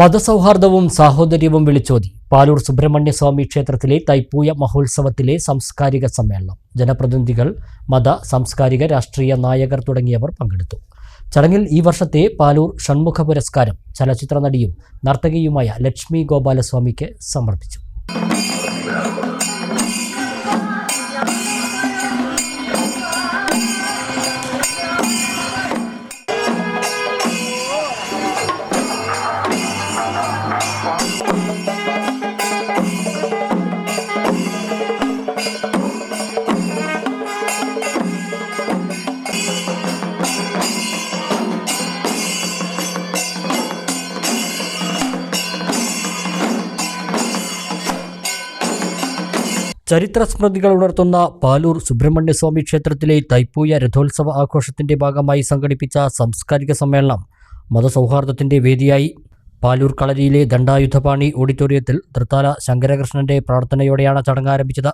മതസൗഹാർദ്ദവും സാഹോദര്യവും വിളിച്ചോതി പാലൂർ സുബ്രഹ്മണ്യസ്വാമി ക്ഷേത്രത്തിലെ തൈപ്പൂയ മഹോത്സവത്തിലെ സാംസ്കാരിക സമ്മേളനം. ജനപ്രതിനിധികൾ മത സാംസ്കാരിക രാഷ്ട്രീയ നായകർ തുടങ്ങിയവർ പങ്കെടുത്തു. ചടങ്ങിൽ ഈ വർഷത്തെ പാലൂർ ഷൺമുഖ പുരസ്കാരം ചലച്ചിത്ര നടിയും നർത്തകിയുമായ ലക്ഷ്മി ഗോപാലസ്വാമിക്ക് സമർപ്പിച്ചു. ചരിത്ര സ്മൃതികൾ ഉണർത്തുന്ന പാലൂർ സുബ്രഹ്മണ്യസ്വാമി ക്ഷേത്രത്തിലെ തൈപ്പൂയ രഥോത്സവ ആഘോഷത്തിന്റെ ഭാഗമായി സംഘടിപ്പിച്ച സാംസ്കാരിക സമ്മേളനം മതസൗഹാർദ്ദത്തിന്റെ വേദിയായി. പാലൂർ കളരിയിലെ ദണ്ഡായുധപാണി ഓഡിറ്റോറിയത്തിൽ തൃത്താല ശങ്കരകൃഷ്ണന്റെ പ്രാർത്ഥനയോടെയാണ് ചടങ്ങ് ആരംഭിച്ചത്.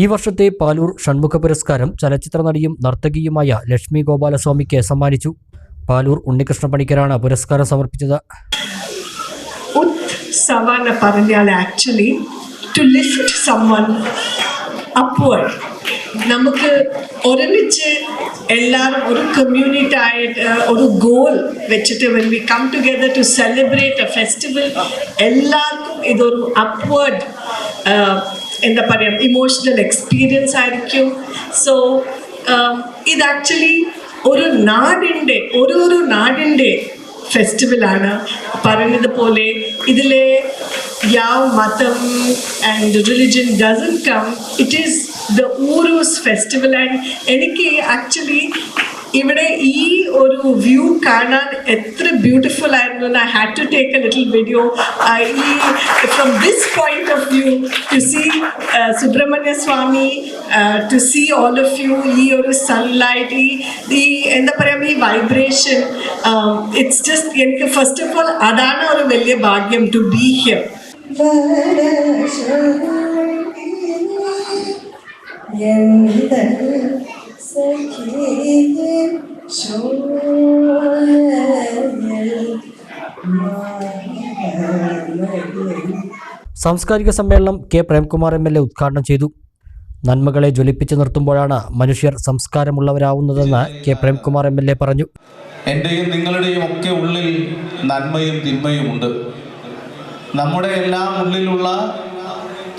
ഈ വർഷത്തെ പാലൂർ ഷൺമുഖ പുരസ്കാരം ചലച്ചിത്ര നടിയും നർത്തകിയുമായ ലക്ഷ്മി ഗോപാലസ്വാമിക്ക് സമ്മാനിച്ചു. പാലൂർ ഉണ്ണികൃഷ്ണ പണിക്കരാണ് പുരസ്കാരം സമർപ്പിച്ചത്. ആക്ച്വലി ടു നമുക്ക് ഒരുമിച്ച് എല്ലാവരും ഒരു കമ്മ്യൂണിറ്റി ആയിട്ട് ഒരു ഗോൾ വെച്ചിട്ട് when we come together to celebrate a festival എല്ലാവർക്കും ഇതൊരു അപ്വേർഡ് എന്താ പറയുക ഇമോഷണൽ എക്സ്പീരിയൻസ് ആയിരിക്കും. സോ ഇത് ആക്ച്വലി ഒരു നാടിന്റെ ഓരോരോ നാടിന്റെ ഫെസ്റ്റിവലാണ് പോലെ ഇതിലെ യാ മതം and religion doesn't come it is the Uroos festival and എനിക്ക് ആക്ച്വലി ഇവിടെ ഈ ഒരു വ്യൂ കാണാൻ എത്ര ബ്യൂട്ടിഫുൾ ആയിരുന്നു I had to take a little video ഈ from this point of view to see Subrahmanya Swamy to see all of you ഈ ഒരു സൺലൈറ്റ് ഈ എന്താ പറയുക ഈ വൈബ്രേഷൻ ഇറ്റ്സ് ജസ്റ്റ് എനിക്ക് ഫസ്റ്റ് ഓഫ് ഓൾ അതാണ് ഒരു വലിയ ഭാഗ്യം ടു ബി ഹിയർ എന്ത് സാംസ്കാരിക സമ്മേളനം K Premkumar M L A ഉദ്ഘാടനം ചെയ്തു. നന്മകളെ ജ്വലിപ്പിച്ചു നിർത്തുമ്പോഴാണ് മനുഷ്യർ സംസ്കാരമുള്ളവരാവുന്നതെന്ന് K Premkumar M L A പറഞ്ഞു. എന്റെയും നിങ്ങളുടെയും ഒക്കെ ഉള്ളിൽ നന്മയും തിന്മയും ഉണ്ട്. നമ്മുടെ എല്ലാം ഉള്ളിലുള്ള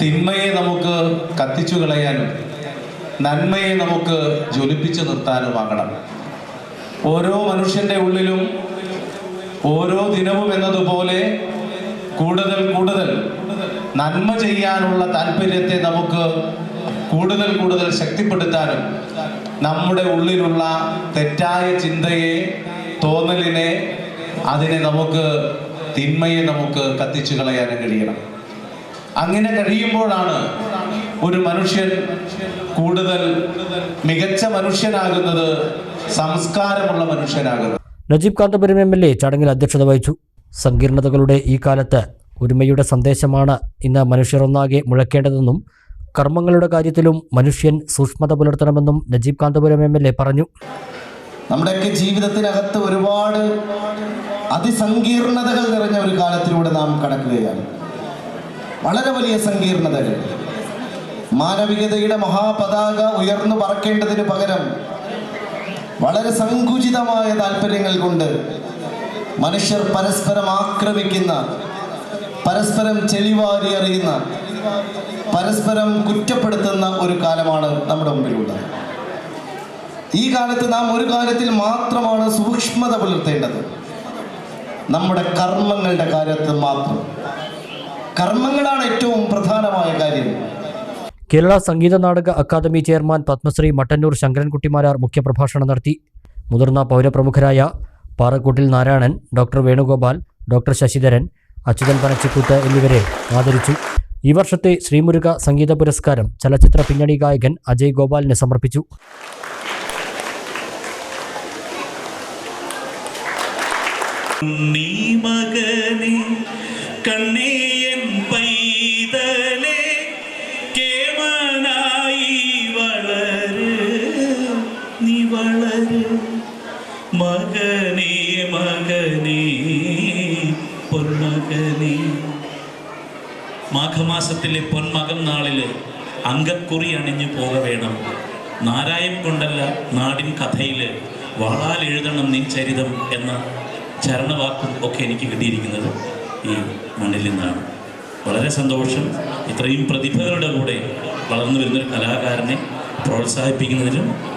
തിന്മയെ നമുക്ക് കത്തിച്ചു കളയാനും നന്മയെ നമുക്ക് ജ്വലിപ്പിച്ചു നിർത്താനുമാകണം. ഓരോ മനുഷ്യന്റെ ഉള്ളിലും ഓരോ ദിനവും എന്നതുപോലെ കൂടുതൽ കൂടുതൽ നന്മ ചെയ്യാനുള്ള താല്പര്യത്തെ നമുക്ക് കൂടുതൽ കൂടുതൽ ശക്തിപ്പെടുത്താനും നമ്മുടെ ഉള്ളിലുള്ള തെറ്റായ ചിന്തയെ തോന്നലിനെ അതിനെ നമുക്ക് തിന്മയെ നമുക്ക് കത്തിച്ചു കളയാനും കഴിയണം. അങ്ങനെ കഴിയുമ്പോഴാണ് ഒരു മനുഷ്യൻ കൂടുതൽ മികച്ച മനുഷ്യനാകുന്നത് സംസ്കാരമുള്ള മനുഷ്യനാകുന്നത് Najeeb Kanthapuram M L A ചടങ്ങിൽ അധ്യക്ഷത വഹിച്ചു. സങ്കീർണതകളുടെ ഈ കാലത്ത് ഒരുമയുടെ സന്ദേശമാണ് ഇന്ന് മനുഷ്യർ ഒന്നാകെ മുഴക്കേണ്ടതെന്നും കർമ്മങ്ങളുടെ കാര്യത്തിലും മനുഷ്യൻ സൂക്ഷ്മത പുലർത്തണമെന്നും Najeeb Kanthapuram M L A പറഞ്ഞു. നമ്മുടെയൊക്കെ ജീവിതത്തിനകത്ത് ഒരുപാട് അതിസങ്കീർണതകൾ നിറഞ്ഞ ഒരു കാലത്തിലൂടെ നാം കടക്കുകയാണ്. വളരെ വലിയ സങ്കീർണതകൾ. മാനവികതയുടെ മഹാപതാക ഉയർന്നു പറക്കേണ്ടതിന് പകരം വളരെ സങ്കുചിതമായ താല്പര്യങ്ങൾ കൊണ്ട് മനുഷ്യർ പരസ്പരം ആക്രമിക്കുന്ന പരസ്പരം ചെളിവാരി അറിയുന്ന പരസ്പരം കുറ്റപ്പെടുത്തുന്ന ഒരു കാലമാണ് നമ്മുടെ മുമ്പിലുള്ളത്. ഈ കാലത്ത് നാം ഒരു കാര്യത്തിൽ മാത്രമാണ് സൂക്ഷ്മത പുലർത്തേണ്ടത്. നമ്മുടെ കർമ്മങ്ങളുടെ കാര്യത്തിൽ മാത്രം. കർമ്മങ്ങളാണ് ഏറ്റവും പ്രധാനമായ കാര്യം. കേരള സംഗീത നാടക അക്കാദമി ചെയർമാൻ പത്മശ്രീ മട്ടന്നൂർ ശങ്കരൻകുട്ടിമാരാർ മുഖ്യപ്രഭാഷണം നടത്തി. മുതിർന്ന പൗരപ്രമുഖരായ പാറക്കൂട്ടിൽ നാരായണൻ ഡോക്ടർ വേണുഗോപാൽ ഡോക്ടർ ശശിധരൻ അച്യുതൻ പനച്ചിക്കൂത്ത് എന്നിവരെ ആദരിച്ചു. ഈ വർഷത്തെ ശ്രീമുരുക സംഗീത പുരസ്കാരം ചലച്ചിത്ര പിന്നണി ഗായകൻ അജയ് ഗോപാലിന് സമർപ്പിച്ചു. നീ മകനെ കണ്ണേയൻ മകനേ മകനേ പൊന്മകനേ മാഘമാസത്തിലെ പൊന്മകം നാളിൽ അങ്കക്കുറി അണിഞ്ഞു പോക വേണം. നാരായം കൊണ്ടല്ല നാടിൻ കഥയിൽ വാളാൽ എഴുതണം നീ ചരിതം എന്ന ചരണവാക്കും ഒക്കെ എനിക്ക് കിട്ടിയിരിക്കുന്നത് ഈ മണ്ണിൽ നിന്നാണ്. വളരെ സന്തോഷം. ഇത്രയും പ്രതിഭകളുടെ കൂടെ വളർന്നു വരുന്നൊരു കലാകാരനെ പ്രോത്സാഹിപ്പിക്കുന്നതിനും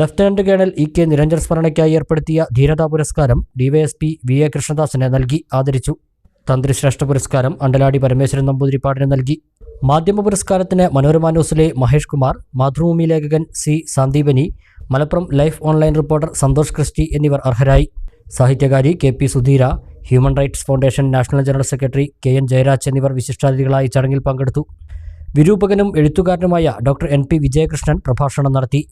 lieutenant colonel E K Niranjan സ്മരണയ്ക്കായി ഏർപ്പെടുത്തിയ ധീരതാ പുരസ്കാരം ഡിവൈഎസ്പി വി എ കൃഷ്ണദാസിന് നൽകി ആദരിച്ചു. തന്ത്രി ശ്രേഷ്ഠ പുരസ്കാരം അണ്ടലാടി പരമേശ്വരൻ നമ്പൂതിരിപ്പാടിന് നൽകി. മാധ്യമ പുരസ്കാരത്തിന് മനോരമ ന്യൂസിലെ മഹേഷ് കുമാർ മാതൃഭൂമി ലേഖകൻ C Sandeepani Malappuram life online reporter Santhosh Christy എന്നിവർ അർഹരായി. സാഹിത്യകാരി K P Sudheera human rights foundation national general secretary K N Jayaraj എന്നിവർ വിശിഷ്ടാതിഥികളായി ചടങ്ങിൽ പങ്കെടുത്തു. വിരൂപകനും എഴുത്തുകാരനുമായ ഡോക്ടർ എൻ. പി. വിജയകൃഷ്ണൻ പ്രഭാഷണം നടത്തി.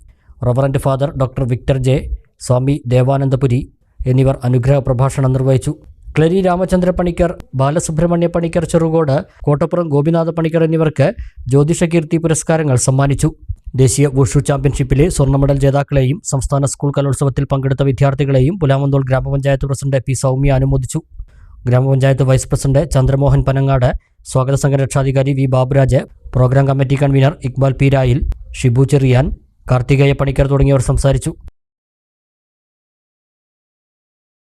Reverend father doctor Victor J Swami Devanandapuri എന്നിവർ അനുഗ്രഹ പ്രഭാഷണം നിർവഹിച്ചു. ക്ലരി രാമചന്ദ്ര പണിക്കർ ബാലസുബ്രഹ്മണ്യ പണിക്കർ ചെറുകോട് കോട്ടപ്പുറം ഗോപിനാഥ പണിക്കർ എന്നിവർക്ക് ജ്യോതിഷകീർത്തി പുരസ്കാരങ്ങൾ സമ്മാനിച്ചു. ദേശീയ വുഷു ചാമ്പ്യൻഷിപ്പിലെ സ്വർണ മെഡൽ ജേതാക്കളെയും സംസ്ഥാന സ്കൂൾ കലോത്സവത്തിൽ പങ്കെടുത്ത വിദ്യാർത്ഥികളെയും പുലാമന്തോൾ ഗ്രാമപഞ്ചായത്ത് പ്രസിഡന്റ് പി. സൗമ്യ അനുമോദിച്ചു. ഗ്രാമപഞ്ചായത്ത് വൈസ് പ്രസിഡന്റ് ചന്ദ്രമോഹൻ പനങ്ങാട് സ്വാഗത സംഘരക്ഷാധികാരി V. Baburaj programme committee convener Iqbal Peerayil Shibu Cherian Karthikeya Panicker തുടങ്ങിയവർ സംസാരിച്ചു.